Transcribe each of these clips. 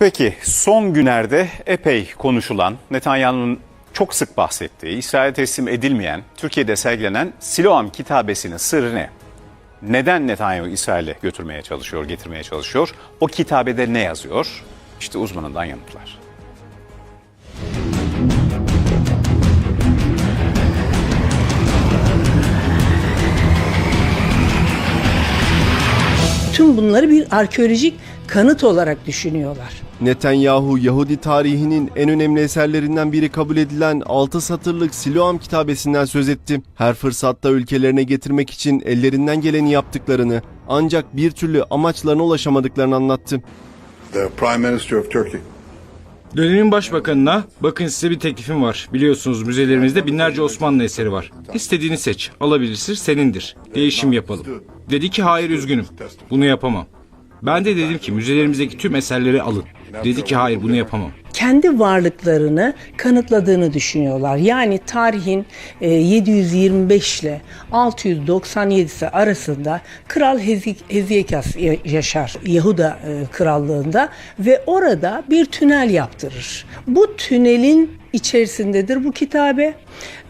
Peki son günlerde epey konuşulan, Netanyahu'nun çok sık bahsettiği, İsrail'e teslim edilmeyen, Türkiye'de sergilenen Siloam kitabesinin sırrı ne? Neden Netanyahu İsrail'e götürmeye çalışıyor, getirmeye çalışıyor? O kitabede ne yazıyor? İşte uzmanından yanıtlar. Tüm bunları bir arkeolojik kanıt olarak düşünüyorlar. Netanyahu, Yahudi tarihinin en önemli eserlerinden biri kabul edilen 6 satırlık Siloam kitabesinden söz etti. Her fırsatta ülkelerine getirmek için ellerinden geleni yaptıklarını ancak bir türlü amaçlarına ulaşamadıklarını anlattı. the Prime Minister of Turkey. Dönemin başbakanına bakın size bir teklifim var. Biliyorsunuz müzelerimizde binlerce Osmanlı eseri var. İstediğini seç. Alabilirsin senindir. Değişim yapalım. Dedi ki hayır üzgünüm. Bunu yapamam. Ben de dedim ki müzelerimizdeki tüm eserleri alın. Dedi ki hayır bunu yapamam. Kendi varlıklarını kanıtladığını düşünüyorlar. Yani tarihin e, 725 ile 697'si arasında Kral Hezekias ya- yaşar Yahuda e, krallığında ve orada bir tünel yaptırır. Bu tünelin içerisindedir bu kitabe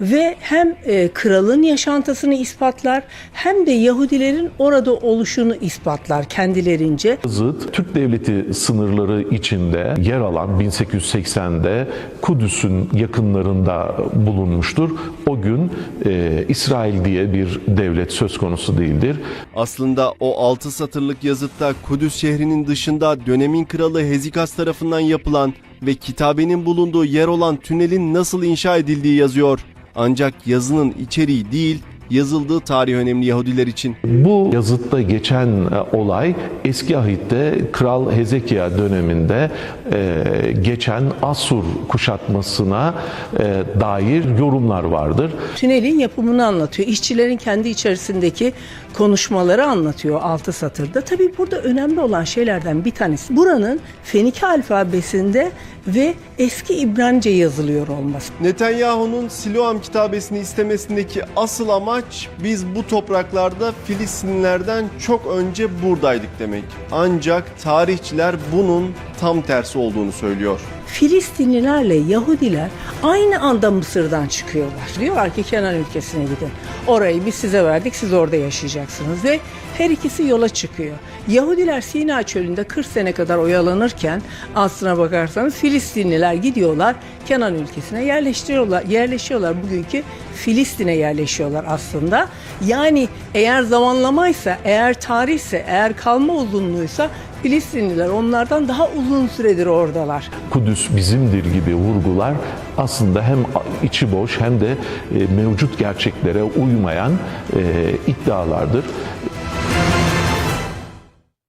ve hem e, kralın yaşantısını ispatlar hem de Yahudilerin orada oluşunu ispatlar kendilerince. Zıt Türk Devleti sınırları içinde yer alan 1880'de Kudüs'ün yakınlarında bulunmuştur. O gün e, İsrail diye bir devlet söz konusu değildir. Aslında o 6 satırlık yazıtta Kudüs şehrinin dışında dönemin kralı Hezikas tarafından yapılan ve kitabenin bulunduğu yer olan tünelin nasıl inşa edildiği yazıyor. Ancak yazının içeriği değil, yazıldığı tarih önemli Yahudiler için. Bu yazıtta geçen e, olay eski ahitte Kral Hezekiya döneminde e, geçen Asur kuşatmasına e, dair yorumlar vardır. Tünelin yapımını anlatıyor. İşçilerin kendi içerisindeki konuşmaları anlatıyor altı satırda. Tabii burada önemli olan şeylerden bir tanesi buranın Fenike alfabesinde ve eski İbranice yazılıyor olması. Netanyahu'nun Siloam kitabesini istemesindeki asıl amaç biz bu topraklarda Filistinlilerden çok önce buradaydık demek. Ancak tarihçiler bunun tam tersi olduğunu söylüyor. Filistinlilerle Yahudiler aynı anda Mısır'dan çıkıyorlar. Diyorlar ki Kenan ülkesine gidin. Orayı biz size verdik, siz orada yaşayacaksınız ve her ikisi yola çıkıyor. Yahudiler Sina çölünde 40 sene kadar oyalanırken aslına bakarsanız Filistinliler gidiyorlar Kenan ülkesine yerleştiriyorlar, yerleşiyorlar. Bugünkü Filistin'e yerleşiyorlar aslında. Yani eğer zamanlamaysa, eğer tarihse, eğer kalma uzunluğuysa Filistinliler onlardan daha uzun süredir oradalar. Kudüs bizimdir gibi vurgular aslında hem içi boş hem de e, mevcut gerçeklere uymayan e, iddialardır.